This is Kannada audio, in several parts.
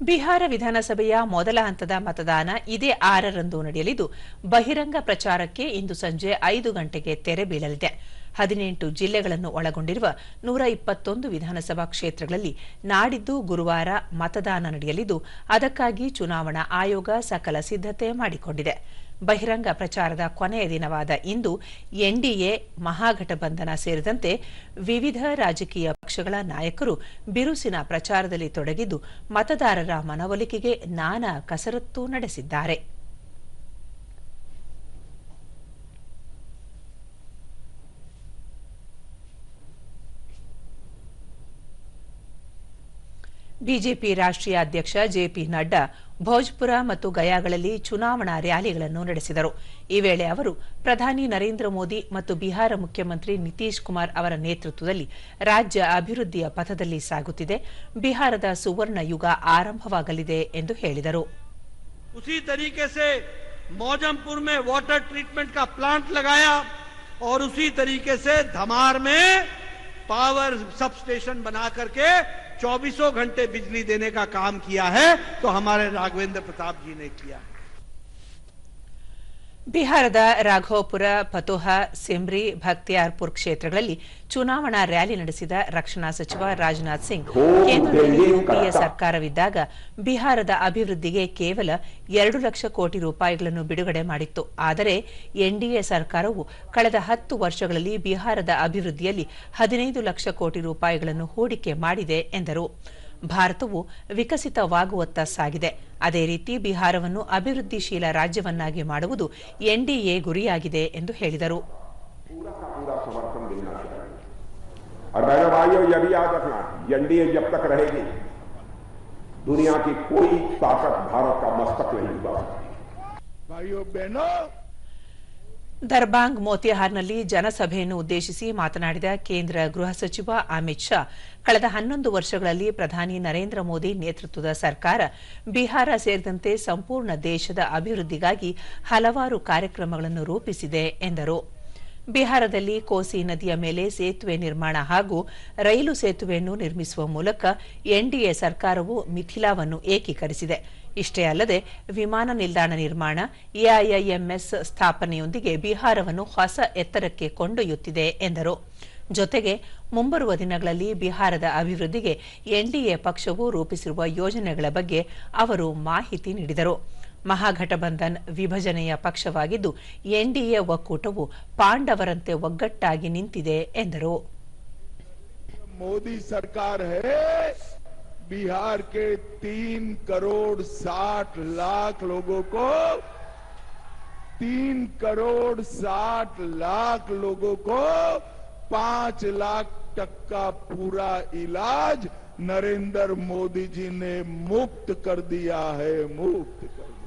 ಬಿಹಾರ ವಿಧಾನಸಭೆಯ ಮೊದಲ ಹಂತದ ಮತದಾನ ಇದೇ ಆರರಂದು ನಡೆಯಲಿದ್ದು, ಬಹಿರಂಗ ಪ್ರಚಾರಕ್ಕೆ ಇಂದು ಸಂಜೆ ಐದು ಗಂಟೆಗೆ ತೆರೆ ಬೀಳಲಿದೆ. ಹದಿನೆಂಟು ಜಿಲ್ಲೆಗಳನ್ನು ಒಳಗೊಂಡಿರುವ ನೂರ ಇಪ್ಪತ್ತೊಂದು ವಿಧಾನಸಭಾ ಕ್ಷೇತ್ರಗಳಲ್ಲಿ ನಾಡಿದ್ದು ಗುರುವಾರ ಮತದಾನ ನಡೆಯಲಿದ್ದು, ಅದಕ್ಕಾಗಿ ಚುನಾವಣಾ ಆಯೋಗ ಸಕಲ ಸಿದ್ದತೆ ಮಾಡಿಕೊಂಡಿದೆ. ಬಹಿರಂಗ ಪ್ರಚಾರದ ಕೊನೆಯ ದಿನವಾದ ಇಂದು ಎನ್ಡಿಎ ಮಹಾಗಠಬಂಧನ ಸೇರಿದಂತೆ ವಿವಿಧ ರಾಜಕೀಯ ಪಕ್ಷಗಳ ನಾಯಕರು ಬಿರುಸಿನ ಪ್ರಚಾರದಲ್ಲಿ ತೊಡಗಿದ್ದು ಮತದಾರರ ಮನವೊಲಿಕೆಗೆ ನಾನಾ ಕಸರತ್ತು ನಡೆಸಿದ್ದಾರೆ. ಬಿಜೆಪಿ ರಾಷ್ಟ್ರೀಯ ಅಧ್ಯಕ್ಷ ಜೆಪಿ ನಡ್ಡಾ ಭೋಜ್ಪುರ ಮತ್ತು ಗಯಾಗಳಲ್ಲಿ ಚುನಾವಣಾ ರ್ಯಾಲಿಗಳನ್ನು ನಡೆಸಿದರು ಈ ವೇಳೆ ಅವರು ಪ್ರಧಾನಿ ನರೇಂದ್ರ ಮೋದಿ ಮತ್ತು ಬಿಹಾರ ಮುಖ್ಯಮಂತ್ರಿ ನಿತೀಶ್ ಕುಮಾರ್ ಅವರ ನೇತೃತ್ವದಲ್ಲಿ ರಾಜ್ಯ ಅಭಿವೃದ್ಧಿಯ ಪಥದಲ್ಲಿ ಸಾಗುತ್ತಿದೆ ಬಿಹಾರದ ಸುವರ್ಣ ಯುಗ ಆರಂಭವಾಗಲಿದೆ ಎಂದು ಹೇಳಿದರು उसी तरीके से मौजमपुर में वाटर ट्रीटमेंट का प्लांट लगाया और उसी तरीके से धमार में पावर सब स्टेशन बना करके चौबीसों घंटे बिजली देने का काम किया है तो हमारे राघवेंद्र प्रताप जी ने किया है। ಬಿಹಾರದ ರಾಘೋಪುರ ಫತೋಹಾ ಸಿಮ್ರಿ ಭಕ್ತಿಯಾರ್ಪುರ್ ಕ್ಷೇತ್ರಗಳಲ್ಲಿ ಚುನಾವಣಾ ರ್ಯಾಲಿ ನಡೆಸಿದ ರಕ್ಷಣಾ ಸಚಿವ ರಾಜನಾಥ್ ಸಿಂಗ್. ಕೇಂದ್ರದಲ್ಲಿ ಯುಪಿಎ ಸರ್ಕಾರವಿದ್ದಾಗ ಬಿಹಾರದ ಅಭಿವೃದ್ಧಿಗೆ ಕೇವಲ ಎರಡು ಲಕ್ಷ ಕೋಟಿ ರೂಪಾಯಿಗಳನ್ನು ಬಿಡುಗಡೆ ಮಾಡಿತ್ತು. ಆದರೆ ಎನ್ಡಿಎ ಸರ್ಕಾರವು ಕಳೆದ ಹತ್ತು ವರ್ಷಗಳಲ್ಲಿ ಬಿಹಾರದ ಅಭಿವೃದ್ಧಿಯಲ್ಲಿ ಹದಿನೈದು ಲಕ್ಷ ಕೋಟಿ ರೂಪಾಯಿಗಳನ್ನು ಹೂಡಿಕೆ ಮಾಡಿದೆ ಎಂದರು. ಭಾರತವು ವಿಕಸಿತವಾಗುವತ್ತ ಸಾಗಿದೆ ಅದೇ ರೀತಿ ಬಿಹಾರವನ್ನು ಅಭಿವೃದ್ಧಿಶೀಲ ರಾಜ್ಯವನ್ನಾಗಿ ಮಾಡುವುದು ಎನ್ಡಿಎ ಗುರಿಯಾಗಿದೆ ಎಂದು ಹೇಳಿದರು पूरा का पूरा समर्थन मिलना चाहिए और बहनों भाइयों यह भी याद रखना एनडीए जब तक रहेगी दुनिया की कोई ताकत भारत का मस्तक नहीं डुबा सकती भाइयों बहनों ದರ್ಬಾಂಗ್ ಮೋತಿಹಾರ್ನಲ್ಲಿ ಜನಸಭೆಯನ್ನು ಉದ್ದೇಶಿಸಿ ಮಾತನಾಡಿದ ಕೇಂದ್ರ ಗೃಹ ಸಚಿವ ಅಮಿತ್ ಶಾ, ಕಳೆದ ಹನ್ನೊಂದು ವರ್ಷಗಳಲ್ಲಿ ಪ್ರಧಾನಿ ನರೇಂದ್ರ ಮೋದಿ ನೇತೃತ್ವದ ಸರ್ಕಾರ ಬಿಹಾರ ಸೇರಿದಂತೆ ಸಂಪೂರ್ಣ ದೇಶದ ಅಭಿವೃದ್ಧಿಗಾಗಿ ಹಲವಾರು ಕಾರ್ಯಕ್ರಮಗಳನ್ನು ರೂಪಿಸಿದೆ ಎಂದರು. ಬಿಹಾರದಲ್ಲಿ ಕೋಸಿ ನದಿಯ ಮೇಲೆ ಸೇತುವೆ ನಿರ್ಮಾಣ ಹಾಗೂ ರೈಲು ಸೇತುವೆಯನ್ನು ನಿರ್ಮಿಸುವ ಮೂಲಕ ಎನ್ಡಿಎ ಸರ್ಕಾರವು ಮಿಥಿಲಾವನ್ನು ಏಕೀಕರಿಸಿದೆ. ಇಷ್ಟೇ ಅಲ್ಲದೆ, ವಿಮಾನ ನಿಲ್ದಾಣ ನಿರ್ಮಾಣ ಎಐಐಎಂಎಸ್ ಸ್ಥಾಪನೆಯೊಂದಿಗೆ ಬಿಹಾರವನ್ನು ಹೊಸ ಎತ್ತರಕ್ಕೆ ಕೊಂಡೊಯ್ಯುತ್ತಿದೆ, ಎಂದರು. ಜೊತೆಗೆ, ಮುಂಬರುವ ದಿನಗಳಲ್ಲಿ ಬಿಹಾರದ ಅಭಿವೃದ್ಧಿಗೆ ಎನ್ಡಿಎ ಪಕ್ಷವು ರೂಪಿಸಿರುವ ಯೋಜನೆಗಳ ಬಗ್ಗೆ ಅವರು ಮಾಹಿತಿ ನೀಡಿದರು. ಮಹಾಘಟಬಂಧನ್ ವಿಭಜನೆಯ ಪಕ್ಷವಾಗಿದ್ದು ಎನ್ಡಿಎ ಒಕ್ಕೂಟವು ಪಾಂಡವರಂತೆ ಒಗ್ಗಟ್ಟಾಗಿ ನಿಂತಿದೆ ಎಂದರು मोदी सरकार है बिहार के तीन करोड़ साठ लाख लोगों को तीन करोड़ साठ लाख लोगों को पांच लाख तक का पूरा इलाज नरेंद्र मोदी जी ने मुफ्त कर दिया है मुफ्त कर दिया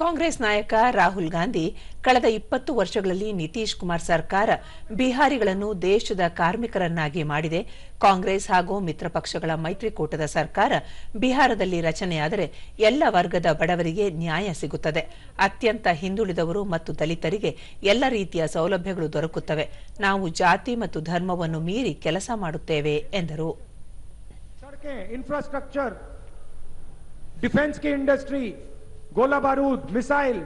ಕಾಂಗ್ರೆಸ್ ನಾಯಕ ರಾಹುಲ್ ಗಾಂಧಿ ಕಳೆದ ಇಪ್ಪತ್ತು ವರ್ಷಗಳಲ್ಲಿ ನಿತೀಶ್ ಕುಮಾರ್ ಸರ್ಕಾರ ಬಿಹಾರಿಗಳನ್ನು ದೇಶದ ಕಾರ್ಮಿಕರನ್ನಾಗಿ ಮಾಡಿದೆ ಕಾಂಗ್ರೆಸ್ ಹಾಗೂ ಮಿತ್ರ ಪಕ್ಷಗಳ ಮೈತ್ರಿಕೂಟದ ಸರ್ಕಾರ ಬಿಹಾರದಲ್ಲಿ ರಚನೆಯಾದರೆ ಎಲ್ಲ ವರ್ಗದ ಬಡವರಿಗೆ ನ್ಯಾಯ ಸಿಗುತ್ತದೆ ಅತ್ಯಂತ ಹಿಂದುಳಿದವರು ಮತ್ತು ದಲಿತರಿಗೆ ಎಲ್ಲ ರೀತಿಯ ಸೌಲಭ್ಯಗಳು ದೊರಕುತ್ತವೆ ನಾವು ಜಾತಿ ಮತ್ತು ಧರ್ಮವನ್ನು ಮೀರಿ ಕೆಲಸ ಮಾಡುತ್ತೇವೆ ಎಂದರು सड़कें इंफ्रास्ट्रक्चर डिफेंस की इंडस्ट्री गोला बारूद मिसाइल।